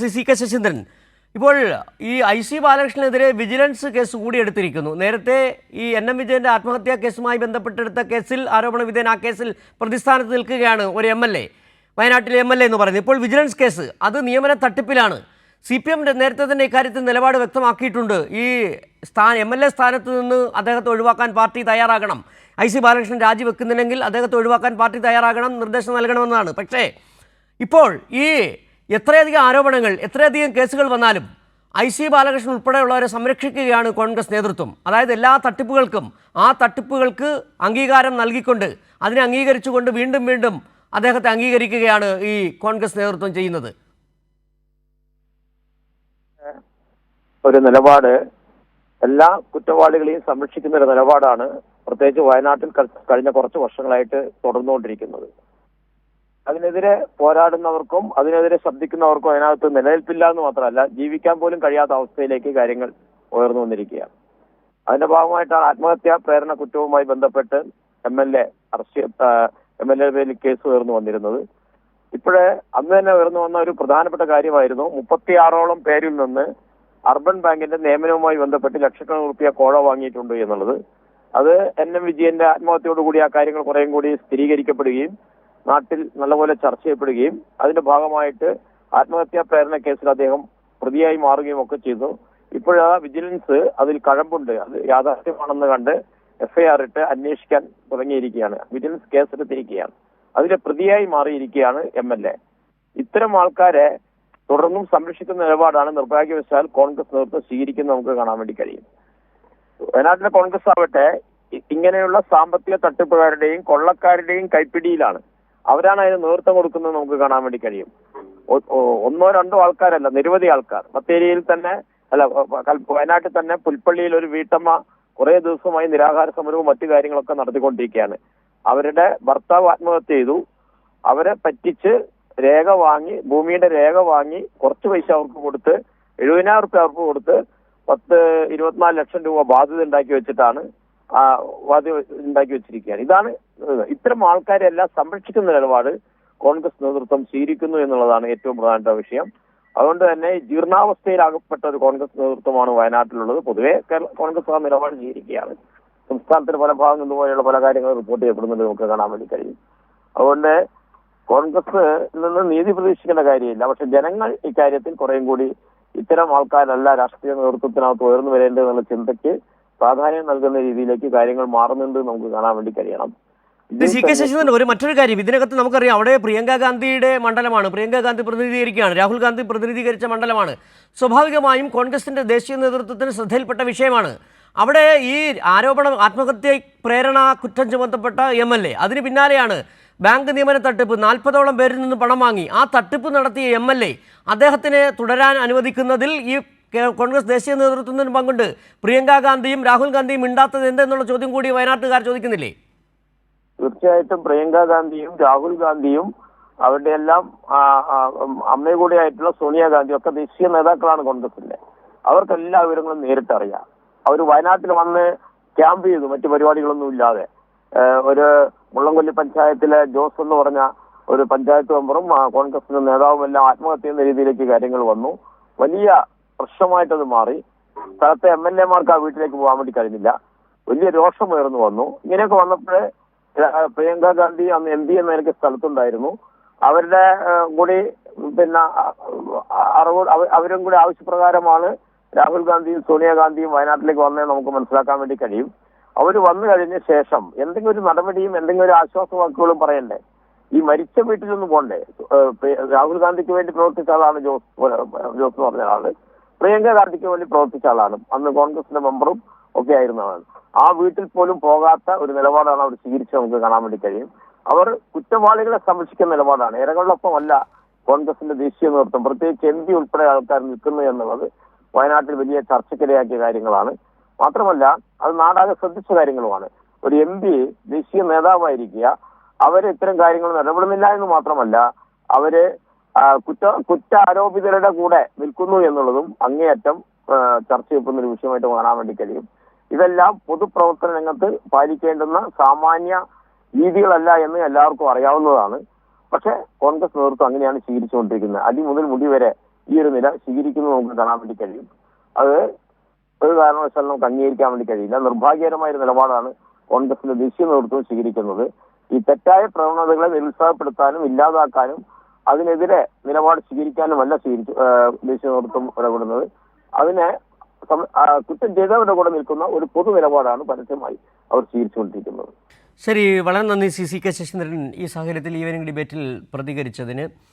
C C K Saseendran. ഇപ്പോൾ ഈ I C ബാലകൃഷ്ണനെതിരെ വിജിലൻസ് കേസ് കൂടി എടുത്തിരിക്കുന്നു. നേരത്തെ ഈ എൻ എം വിജയന്റെ ആത്മഹത്യാ കേസുമായി ബന്ധപ്പെട്ടെടുത്ത കേസിൽ ആരോപണ വിധേയൻ ആ കേസിൽ പ്രതിസ്ഥാനത്ത് നിൽക്കുകയാണ് ഒരു എം എൽ എ വയനാട്ടിലെ എം എൽ എ എന്ന് പറയുന്നത്. ഇപ്പോൾ വിജിലൻസ് കേസ് അത് നിയമന തട്ടിപ്പിലാണ്. സി പി എം നേരത്തെ തന്നെ ഇക്കാര്യത്തിൽ നിലപാട് വ്യക്തമാക്കിയിട്ടുണ്ട്. ഈ സ്ഥാന എം എൽ എ സ്ഥാനത്ത് നിന്ന് അദ്ദേഹത്തെ ഒഴിവാക്കാൻ പാർട്ടി തയ്യാറാകണം. ഐ സി ബാലകൃഷ്ണൻ രാജിവെക്കുന്നില്ലെങ്കിൽ അദ്ദേഹത്തെ ഒഴിവാക്കാൻ പാർട്ടി തയ്യാറാകണം നിർദ്ദേശം നൽകണമെന്നാണ്. പക്ഷേ ഇപ്പോൾ ഈ എത്രയധികം ആരോപണങ്ങൾ എത്രയധികം കേസുകൾ വന്നാലും ഐ സി ബാലകൃഷ്ണൻ ഉൾപ്പെടെയുള്ളവരെ സംരക്ഷിക്കുകയാണ് കോൺഗ്രസ് നേതൃത്വം. അതായത് എല്ലാ തട്ടിപ്പുകൾക്കും ആ തട്ടിപ്പുകൾക്ക് അംഗീകാരം നൽകിക്കൊണ്ട് അതിനെ അംഗീകരിച്ചുകൊണ്ട് വീണ്ടും വീണ്ടും അദ്ദേഹത്തെ അംഗീകരിക്കുകയാണ് ഈ കോൺഗ്രസ് നേതൃത്വം ചെയ്യുന്നത്. ഒരു നിലപാട് എല്ലാ കുറ്റവാളികളെയും സംരക്ഷിക്കുന്ന ഒരു നിലപാടാണ് പ്രത്യേകിച്ച് വയനാട്ടിൽ കഴിഞ്ഞ കുറച്ച് വർഷങ്ങളായിട്ട് തുടർന്നുകൊണ്ടിരിക്കുന്നത്. അതിനെതിരെ പോരാടുന്നവർക്കും അതിനെതിരെ ശബ്ദിക്കുന്നവർക്കും അതിനകത്ത് നിലനിൽപ്പില്ല എന്ന് മാത്രമല്ല ജീവിക്കാൻ പോലും കഴിയാത്ത അവസ്ഥയിലേക്ക് കാര്യങ്ങൾ ഉയർന്നു വന്നിരിക്കുകയാണ്. അതിന്റെ ഭാഗമായിട്ടാണ് ആത്മഹത്യാ പ്രേരണ കുറ്റവുമായി ബന്ധപ്പെട്ട് M L A arrest M L A പേരിൽ കേസ് ഉയർന്നു വന്നിരുന്നത്. ഇപ്പോഴേ അന്ന് തന്നെ ഉയർന്നു വന്ന ഒരു പ്രധാനപ്പെട്ട കാര്യമായിരുന്നു മുപ്പത്തിയാറോളം പേരിൽ നിന്ന് അർബൻ ബാങ്കിന്റെ നിയമനവുമായി ബന്ധപ്പെട്ട് ലക്ഷക്കണക്കിന് റുപ്യ കോഴ വാങ്ങിയിട്ടുണ്ട് എന്നുള്ളത്. അത് എൻ എം വിജയന്റെ ആത്മഹത്യയോടുകൂടി ആ കാര്യങ്ങൾ കുറേയും കൂടി സ്ഥിരീകരിക്കപ്പെടുകയും നാട്ടിൽ നല്ലപോലെ ചർച്ച ചെയ്യപ്പെടുകയും അതിന്റെ ഭാഗമായിട്ട് ആത്മഹത്യാ പ്രേരണ കേസിൽ അദ്ദേഹം പ്രതിയായി മാറുകയും ഒക്കെ ചെയ്തു. ഇപ്പോഴാ വിജിലൻസ് അതിൽ കഴമ്പുണ്ട്. അത് യാഥാർത്ഥ്യമാണെന്ന് കണ്ട് എഫ്ഐആർ ഇട്ട് അന്വേഷിക്കാൻ തുടങ്ങിയിരിക്കുകയാണ്. വിജിലൻസ് കേസെടുത്തിരിക്കുകയാണ്. അതിന്റെ പ്രതിയായി മാറിയിരിക്കുകയാണ് എം എൽ എ. ഇത്തരം ആൾക്കാരെ തുടർന്നും സംരക്ഷിക്കുന്ന നിലപാടാണ് നിർഭാഗ്യവശാൽ കോൺഗ്രസ് നേതൃത്വം സ്വീകരിക്കുന്ന നമുക്ക് കാണാൻ വേണ്ടി കഴിയും. വയനാട്ടിലെ കോൺഗ്രസ് ആവട്ടെ ഇങ്ങനെയുള്ള സാമ്പത്തിക തട്ടിപ്പുകാരുടെയും കൊള്ളക്കാരുടെയും കൈപ്പിടിയിലാണ് അവരാണ് അതിന് നേതൃത്വം കൊടുക്കുന്നത് നമുക്ക് കാണാൻ വേണ്ടി കഴിയും. ഒന്നോ രണ്ടോ ആൾക്കാരല്ല നിരവധി ആൾക്കാർ. ബത്തേരിയിൽ തന്നെ അല്ല വയനാട്ടിൽ തന്നെ പുൽപ്പള്ളിയിൽ ഒരു വീട്ടമ്മ കുറെ ദിവസമായി നിരാഹാര സമരവും മറ്റു കാര്യങ്ങളൊക്കെ നടത്തിക്കൊണ്ടിരിക്കുകയാണ്. അവരുടെ ഭർത്താവ് ആത്മഹത്യ ചെയ്തു. അവരെ പറ്റിച്ച് രേഖ വാങ്ങി ഭൂമിയുടെ രേഖ വാങ്ങി കുറച്ച് പൈസ അവർക്ക് കൊടുത്ത് എഴുപതിനായിരം റുപ്യ അവർക്ക് കൊടുത്ത് പത്ത് ഇരുപത്തിനാല് ലക്ഷം രൂപ ബാധ്യത ഉണ്ടാക്കി വെച്ചിട്ടാണ് ബാധ്യത ഉണ്ടാക്കി വെച്ചിരിക്കുകയാണ്. ഇതാണ് ഇത്തരം ആൾക്കാരെ എല്ലാം സംരക്ഷിക്കുന്ന നിലപാട് കോൺഗ്രസ് നേതൃത്വം സ്വീകരിക്കുന്നു എന്നുള്ളതാണ് ഏറ്റവും പ്രധാനപ്പെട്ട വിഷയം. അതുകൊണ്ട് തന്നെ ജീർണാവസ്ഥയിലാകപ്പെട്ട ഒരു കോൺഗ്രസ് നേതൃത്വമാണ് വയനാട്ടിലുള്ളത്. പൊതുവെ കേരള കോൺഗ്രസ് ആ നിലപാട് സ്വീകരിക്കുകയാണ്. സംസ്ഥാനത്തിന്റെ പല ഭാഗം ഇതുപോലെയുള്ള പല കാര്യങ്ങളും റിപ്പോർട്ട് ചെയ്യപ്പെടുന്നുണ്ട് നമുക്ക് കാണാൻ വേണ്ടി കഴിയും. അതുകൊണ്ട് കോൺഗ്രസ് നിന്ന് നീതി പ്രതീക്ഷിക്കേണ്ട കാര്യമില്ല. പക്ഷെ ജനങ്ങൾ ഇക്കാര്യത്തിൽ കുറേയും കൂടി ഇത്തരം ആൾക്കാരല്ല രാഷ്ട്രീയ നേതൃത്വത്തിനകത്ത് ഉയർന്നു വരേണ്ടതെന്നുള്ള ചിന്തയ്ക്ക് പ്രാധാന്യം നൽകുന്ന രീതിയിലേക്ക് കാര്യങ്ങൾ മാറുന്നുണ്ട് നമുക്ക് കാണാൻ വേണ്ടി കഴിയണം. സി കെ ശശീന്ദ്രൻ ഒരു മറ്റൊരു കാര്യം ഇതിനകത്ത് നമുക്കറിയാം അവിടെ പ്രിയങ്ക ഗാന്ധിയുടെ മണ്ഡലമാണ്. പ്രിയങ്ക ഗാന്ധി പ്രതിനിധീകരിക്കുകയാണ് രാഹുൽ ഗാന്ധി പ്രതിനിധീകരിച്ച മണ്ഡലമാണ്. സ്വാഭാവികമായും കോൺഗ്രസിന്റെ ദേശീയ നേതൃത്വത്തിന് ശ്രദ്ധയിൽപ്പെട്ട വിഷയമാണ്. അവിടെ ഈ ആരോപണം ആത്മഹത്യ പ്രേരണ കുറ്റം ചുമത്തപ്പെട്ട എം എൽ എ അതിന് പിന്നാലെയാണ് ബാങ്ക് നിയമന തട്ടിപ്പ് നാൽപ്പതോളം പേരിൽ നിന്ന് പണം വാങ്ങി. ആ തട്ടിപ്പ് നടത്തിയ എം എൽ എ അദ്ദേഹത്തിനെ തുടരാൻ അനുവദിക്കുന്നതിൽ ഈ കോൺഗ്രസ് ദേശീയ നേതൃത്വത്തിന് പങ്കുണ്ട്. പ്രിയങ്ക ഗാന്ധിയും രാഹുൽ ഗാന്ധിയും മിണ്ടാത്തത് എന്തെന്നുള്ള ചോദ്യം കൂടി വയനാട്ടുകാർ ചോദിക്കുന്നില്ലേ? തീർച്ചയായിട്ടും പ്രിയങ്ക ഗാന്ധിയും രാഹുൽ ഗാന്ധിയും അവരുടെ എല്ലാം അമ്മ കൂടി ആയിട്ടുള്ള സോണിയാഗാന്ധി ഒക്കെ ദേശീയ നേതാക്കളാണ് കോൺഗ്രസിന്റെ അവർക്ക് എല്ലാ വിവരങ്ങളും നേരിട്ടറിയാം അവർ വയനാട്ടിൽ വന്ന് ക്യാമ്പ് ചെയ്തു മറ്റു പരിപാടികളൊന്നും ഇല്ലാതെ. ഒരു മുള്ളംകൊല്ലി പഞ്ചായത്തിലെ ജോസ് എന്ന് പറഞ്ഞ ഒരു പഞ്ചായത്ത് മെമ്പറും കോൺഗ്രസിന്റെ നേതാവും എല്ലാം ആത്മഹത്യ രീതിയിലേക്ക് കാര്യങ്ങൾ വന്നു. വലിയ പ്രശ്നമായിട്ടത് മാറി. സ്ഥലത്തെ എം എൽ എമാർക്ക് ആ വീട്ടിലേക്ക് പോകാൻ വേണ്ടി കഴിഞ്ഞില്ല. വലിയ രോഷം ഉയർന്നു വന്നു. ഇങ്ങനെയൊക്കെ വന്നപ്പോഴേ പ്രിയങ്ക ഗാന്ധി അന്ന് എം പി എന്ന നിലയ്ക്ക് സ്ഥലത്തുണ്ടായിരുന്നു. അവരുടെ കൂടി പിന്നെ അറിവ് അവ- അവരും കൂടി ആവശ്യപ്രകാരമാണ് രാഹുൽ ഗാന്ധിയും സോണിയാഗാന്ധിയും വയനാട്ടിലേക്ക് വന്നേ നമുക്ക് മനസ്സിലാക്കാൻ വേണ്ടി കഴിയും. അവർ വന്നു കഴിഞ്ഞ ശേഷം എന്തെങ്കിലും ഒരു നടപടിയും എന്തെങ്കിലും ഒരു ആശ്വാസ വാക്കുകളും പറയണ്ടേ? ഈ മരിച്ച വീട്ടിലൊന്നും പോണ്ടേ? രാഹുൽ ഗാന്ധിക്ക് വേണ്ടി പ്രവർത്തിച്ച ആളാണ് ജോസ് ജോസ് എന്ന് പറഞ്ഞ ആൾ. പ്രിയങ്ക ഗാന്ധിക്ക് വേണ്ടി പ്രവർത്തിച്ച ആളാണ്. അന്ന് കോൺഗ്രസിന്റെ മെമ്പറും ഒക്കെ ആയിരുന്നതാണ് ആ വീട്ടിൽ പോലും പോകാത്ത ഒരു നിലപാടാണ് അവർ സ്വീകരിച്ച് നമുക്ക് കാണാൻ വേണ്ടി കഴിയും. അവർ കുറ്റവാളികളെ സംരക്ഷിക്കുന്ന നിലപാടാണ്. ഇരകളിലൊപ്പമല്ല അല്ല കോൺഗ്രസിന്റെ ദേശീയ നേതൃത്വം. പ്രത്യേകിച്ച് എം പി ഉൾപ്പെടെ ആൾക്കാർ നിൽക്കുന്നു എന്നുള്ളത് വയനാട്ടിൽ വലിയ ചർച്ചയ്ക്കിടയാക്കിയ കാര്യങ്ങളാണ്. മാത്രമല്ല അത് നാടാകെ ശ്രദ്ധിച്ച കാര്യങ്ങളുമാണ്. ഒരു എം പി ദേശീയ നേതാവായിരിക്കുക അവരെ ഇത്തരം കാര്യങ്ങൾ ഇടപെടുന്നില്ല എന്ന് മാത്രമല്ല അവർ കുറ്റ കുറ്റ ആരോപിതരുടെ കൂടെ നിൽക്കുന്നു എന്നുള്ളതും അങ്ങേയറ്റം ചർച്ച ചെയ്യപ്പെടുന്ന ഒരു വിഷയമായിട്ട് മാറാൻ വേണ്ടി കഴിയും. ഇതെല്ലാം പൊതുപ്രവർത്തന രംഗത്ത് പാലിക്കേണ്ടുന്ന സാമാന്യ രീതികളല്ല എന്ന് എല്ലാവർക്കും അറിയാവുന്നതാണ്. പക്ഷെ കോൺഗ്രസ് നേതൃത്വം അങ്ങനെയാണ് സ്വീകരിച്ചുകൊണ്ടിരിക്കുന്നത്. അടി മുതൽ മുടി വരെ ഈ ഒരു നില സ്വീകരിക്കുന്നത് നമുക്ക് കാണാൻ വേണ്ടി കഴിയും. അത് ഒരു കാരണവശാലും നമുക്ക് അംഗീകരിക്കാൻ വേണ്ടി കഴിയില്ല. നിർഭാഗ്യകരമായ ഒരു നിലപാടാണ് കോൺഗ്രസിന്റെ ദേശീയ നേതൃത്വം സ്വീകരിക്കുന്നത്. ഈ തെറ്റായ പ്രവണതകളെ നിരുത്സാഹപ്പെടുത്താനും ഇല്ലാതാക്കാനും അതിനെതിരെ നിലപാട് സ്വീകരിക്കാനുമല്ല സ്വീകരിച്ചു ദേശീയ നേതൃത്വം ഇടപെടുന്നത്. അതിനെ കുറ്റം ചെയ്തവരുടെ കൂടെ നിൽക്കുന്ന ഒരു പൊതു നിലപാടാണ് പരസ്യമായി അവർ സ്വീകരിച്ചുകൊണ്ടിരിക്കുന്നത്. ശരി വളരെ നന്ദി സി സി കെ ശശീന്ദ്രൻ ഈ സാഹചര്യത്തിൽ ഈവനിംഗ് ഡിബേറ്റിൽ പ്രതികരിച്ചതിന്.